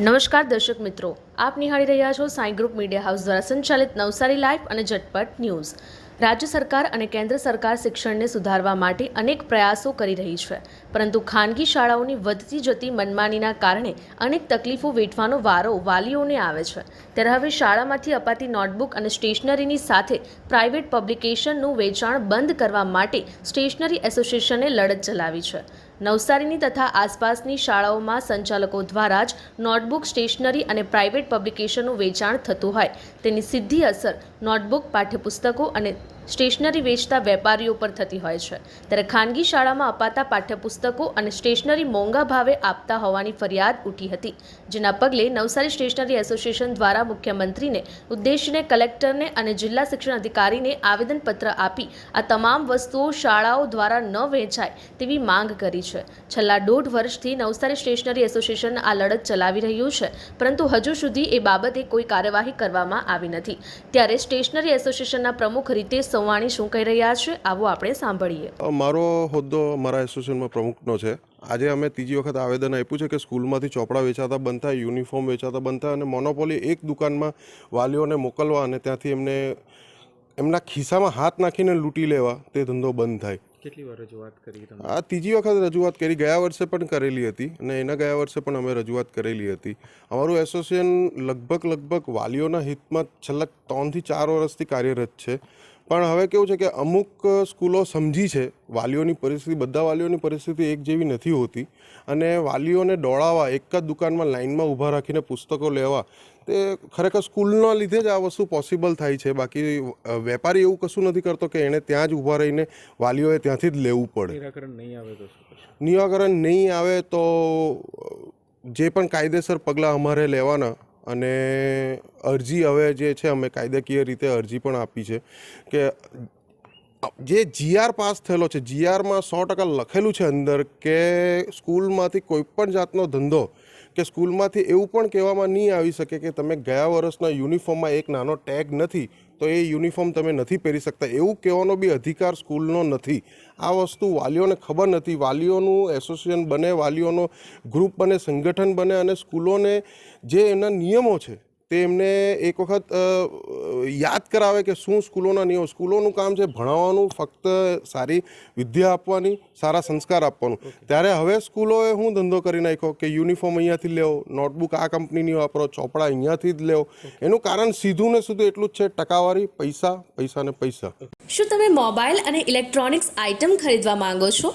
નમસ્કાર દર્શક મિત્રો. આપ નિહાળી રહ્યા છો સાઈ ગ્રુપ મીડિયા હાઉસ દ્વારા સંચાલિત નવસારી લાઈફ અને ઝટપટ ન્યૂઝ. રાજ્ય સરકાર અને કેન્દ્ર સરકાર શિક્ષણને સુધારવા માટે અનેક પ્રયાસો કરી રહી છે. પરંતુ ખાનગી શાળાઓની વધતી જતી મનમાનીના કારણે અનેક તકલીફો વેઠવાનો વારો વાલીઓને આવે છે. ત્યારે હવે શાળામાંથી અપાતી નોટબુક અને સ્ટેશનરીની સાથે પ્રાઇવેટ પબ્લિકેશનનું વેચાણ બંધ કરવા માટે સ્ટેશનરી એસોસિએશને લડત ચલાવી છે. નવસારીની તથા આસપાસની શાળાઓમાં સંચાલકો દ્વારા જ નોટબુક સ્ટેશનરી અને પ્રાઇવેટ પબ્લિકેશનનું વેચાણ થતું હોય. તેની સીધી અસર નોટબુક, પાઠ્યપુસ્તકો અને સ્ટેશનરી વેચતા વેપારીઓ પર થતી હોય છે. ત્યારે ખાનગી શાળામાં અપાતા પાઠ્યપુસ્તકો અને સ્ટેશનરી મોંઘા ભાવે આપતા હોવાની ફરિયાદ ઉઠી હતી. જેના પગલે નવસારી સ્ટેશનરી એસોસિએશન દ્વારા મુખ્યમંત્રીને, ઉદ્દેશીને, કલેક્ટરને અને જિલ્લા શિક્ષણ અધિકારીને આવેદનપત્ર આપી આ તમામ વસ્તુઓ શાળાઓ દ્વારા ન વેચાય તેવી માંગ કરી છે. છેલ્લા દોઢ વર્ષથી નવસારી સ્ટેશનરી એસોસિએશન આ લડત ચલાવી રહ્યું છે, પરંતુ હજુ સુધી એ બાબતે કોઈ કાર્યવાહી કરવામાં આવી નથી. ત્યારે સ્ટેશનરી એસોસિએશનના પ્રમુખ રીતેશ સવાણી શું કહી રહ્યા છે આવો આપણે સાંભળીએ. મારો હોદ્દો મારા એસોસિએશનમાં પ્રમુખનો છે. આજે અમે ત્રીજી વખત આવેદન આપ્યું છે કે સ્કૂલમાંથી ચોપડા વેચાતા બંધ થાય યુનિફોર્મ વેચાતા બંધ થાય અને મોનોપોલી એક દુકાનમાં વાલીઓને મોકલવા અને ત્યાંથી એમને એમના ખિસ્સામાં હાથ નાખીને લૂંટી લેવા તે ધંધો બંધ થાય. કેટલી વાર રજૂઆત કરી તમે? આ ત્રીજી વખત રજૂઆત કરી. ગયા વર્ષે પણ કરેલી હતી અને એના ગયા વર્ષે પણ અમે રજૂઆત કરેલી હતી. અમારું એસોસિએશન લગભગ લગભગ વાલીઓના હિતમાં છેલ્લા ત્રણથી ચાર વર્ષથી કાર્યરત છે. પણ હવે કેવું છે કે અમુક સ્કૂલો સમજી છે વાલીઓની પરિસ્થિતિ બધા વાલીઓની પરિસ્થિતિ એક જેવી નથી હોતી. અને વાલીઓને દોડાવવા એક જ દુકાનમાં લાઇનમાં ઊભા રાખીને પુસ્તકો લેવા તે ખરેખર સ્કૂલના લીધે જ આ વસ્તુ પોસિબલ થાય છે. બાકી વેપારી એવું કશું નથી કરતો કે એણે ત્યાં જ ઊભા રહીને વાલીઓએ ત્યાંથી જ લેવું પડે. નિરાકરણ નહીં આવે તો નિરાકરણ નહીં આવે તો જે પણ કાયદેસર પગલાં અમારે લેવાના અને અરજી હવે જે છે, અમે કાયદાકીય રીતે અરજી પણ આપી છે કે જે જીઆર પાસ થયેલો છે જીઆરમાં સો ટકા લખેલું છે અંદર કે સ્કૂલમાંથી કોઈ પણ જાતનો ધંધો કે સ્કૂલમાંથી એવું પણ કહેવામાં નહીં આવી શકે કે તમે ગયા વર્ષના યુનિફોર્મમાં એક નાનો ટેગ નથી, તો એ યુનિફોર્મ તમે નથી પહેરી શકતા. એવું કહેવાનો બી અધિકાર સ્કૂલનો નથી. આ વસ્તુ વાલીઓને ખબર નથી. વાલીઓનું એસોસિએશન બને, વાલીઓનો ગ્રુપ બને, સંગઠન બને અને સ્કૂલોને જે એના નિયમો છે તે એમને એક વખત યાદ કરાવે કે શું સ્કૂલોના નિયમો સ્કૂલોનું કામ છે ભણાવવાનું ફક્ત સારી વિદ્યા આપવાની સારા સંસ્કાર આપવાનું. ત્યારે હવે સ્કૂલોએ હું ધંધો કરી નાખ્યો કે યુનિફોર્મ અહીંયાથી લેવો નોટબુક આ કંપનીની વાપરો ચોપડા અહીંયાથી જ લેવો. એનું કારણ સીધું ને સીધું એટલું જ છે ટકાવારી પૈસા પૈસા ને પૈસા. શું તમે મોબાઈલ અને ઇલેક્ટ્રોનિક્સ આઇટમ ખરીદવા માંગો છો?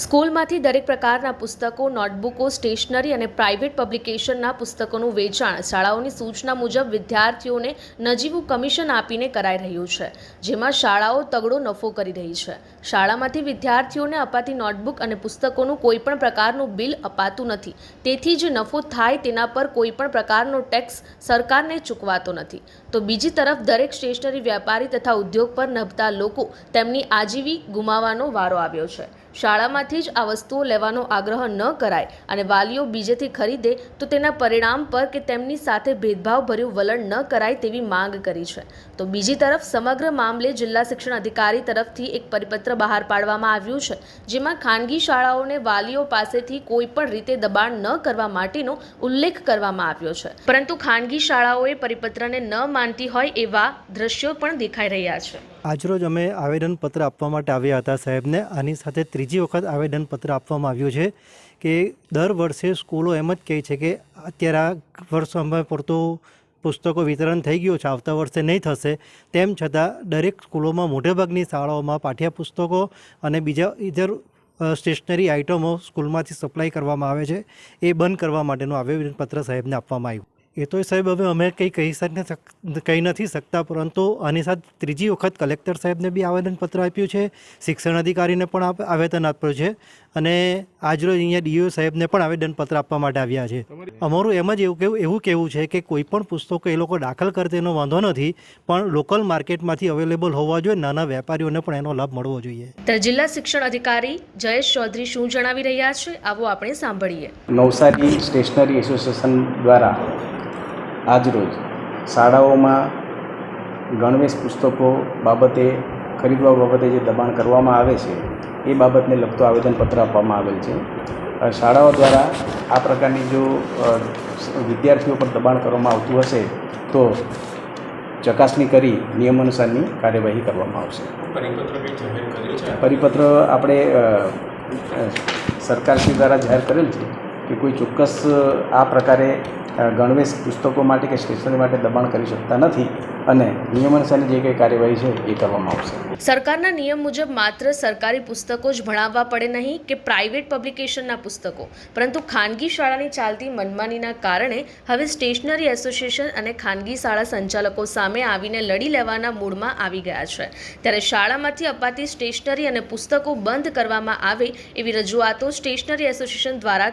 સ્કૂલમાંથી દરેક પ્રકારના પુસ્તકો, નોટબુકો, સ્ટેશનરી અને પ્રાઇવેટ પબ્લિકેશનના પુસ્તકોનું વેચાણ શાળાઓની સૂચના મુજબ વિદ્યાર્થીઓને નજીવું કમિશન આપીને કરાઈ રહ્યું છે, જેમાં શાળાઓ તગડો નફો કરી રહી છે. શાળામાંથી વિદ્યાર્થીઓને અપાતી નોટબુક અને પુસ્તકોનું કોઈપણ પ્રકારનું બિલ અપાતું નથી. તેથી જે નફો થાય તેના પર કોઈપણ પ્રકારનો ટેક્સ સરકારને ચૂકવાતો નથી. તો બીજી તરફ દરેક સ્ટેશનરી વ્યાપારી તથા ઉદ્યોગ પર નભતા લોકો તેમની આજીવી ગુમાવવાનો વારો આવ્યો છે. શાળામાંથી જ આ વસ્તુઓ લેવાનો આગ્રહ ન કરાય અને વાલીઓ બીજેથી ખરીદે તો તેના પરિણામ પર કે તેમની સાથે ભેદભાવભર્યું વલણ ન કરાય તેવી માંગ કરી છે. તો બીજી તરફ સમગ્ર મામલે જિલ્લા શિક્ષણ અધિકારી તરફથી એક પરિપત્ર બહાર પાડવામાં આવ્યું છે, જેમાં ખાનગી શાળાઓને વાલીઓ પાસેથી કોઈ પણ રીતે દબાણ ન કરવા માટેનો ઉલ્લેખ કરવામાં આવ્યો છે. પરંતુ ખાનગી શાળાઓએ પરિપત્રને ન માનતી હોય એવા દ્રશ્યો પણ દેખાઈ રહ્યા છે. આજરોજ અમે આવેદનપત્ર આપવા માટે આવ્યા હતા સાહેબને. આની સાથે ત્રીજી વખત આવેદનપત્ર આપવામાં આવ્યું છે કે દર વર્ષે સ્કૂલો એમ જ કહે છે કે અત્યારે આ વર્ષોમાં પૂરતું પુસ્તકો વિતરણ થઈ ગયું છે. આવતા વર્ષે નહીં થશે. તેમ છતાં દરેક સ્કૂલોમાં મોટેભાગની શાળાઓમાં પાઠ્યપુસ્તકો અને બીજા ઇધર સ્ટેશનરી આઇટમો સ્કૂલમાંથી સપ્લાય કરવામાં આવે છે. એ બંધ કરવા માટેનું આવેદનપત્ર સાહેબને આપવામાં આવ્યું. એ તો સાહેબ હવે અમે કંઈ કહી શકને કહી નથી શકતા પરંતુ આની સાથે ત્રીજી વખત કલેક્ટર સાહેબને બી આવેદનપત્ર આપ્યું છે શિક્ષણ અધિકારીને પણ આવેદન આપ્યું છે અને આજરોજ અહીંયા ડીઓ સાહેબને પણ આવેદનપત્ર આપવા માટે આવ્યા છે. અમારું એમ જ એવું કેવું એવું કહેવું છે કે કોઈ પણ પુસ્તકો એ લોકો દાખલ કરે તેનો વાંધો નથી પણ લોકલ માર્કેટમાંથી અવેલેબલ હોવા જોઈએ નાના વેપારીઓને પણ એનો લાભ મળવો જોઈએ. જિલ્લા શિક્ષણ અધિકારી જયેશ ચૌધરી શું જણાવી રહ્યા છે આવો આપણે સાંભળીએ. નવસારી સ્ટેશનરી એસોસિએશન દ્વારા આજરોજ શાળાઓમાં ગણવેશ પુસ્તકો બાબતે ખરીદવા બાબતે જે દબાણ કરવામાં આવે છે એ બાબતને લગતું આવેદનપત્ર આપવામાં આવેલ છે. શાળાઓ દ્વારા આ પ્રકારની જો વિદ્યાર્થીઓ પર દબાણ કરવામાં આવતું હશે તો ચકાસણી કરી નિયમ અનુસારની કાર્યવાહી કરવામાં આવશે. પરિપત્ર આપણે સરકાર શ્રી સરકારશ્રી દ્વારા જાહેર કરેલ છે. કે કોઈ ચોક્કસ આ પ્રકારે ગણવેશ પુસ્તકો માટે કે સ્ટેશનરી માટે દબાણ કરી શકતા નથી અને નિયમાનુસારની જે કંઈ કાર્યવાહી છે એ કરવામાં આવશે. સરકારના નિયમ મુજબ માત્ર સરકારી પુસ્તકો જ ભણાવવા પડે નહીં કે પ્રાઇવેટ પબ્લિકેશનના પુસ્તકો. પરંતુ ખાનગી શાળાની ચાલતી મનમાનીના કારણે હવે સ્ટેશનરી એસોસિએશન અને ખાનગી શાળા સંચાલકો સામે આવીને લડી લેવાના મૂડમાં આવી ગયા છે. ત્યારે શાળામાંથી અપાતી સ્ટેશનરી અને પુસ્તકો બંધ કરવામાં આવે એવી રજૂઆતો સ્ટેશનરી એસોસિએશન દ્વારા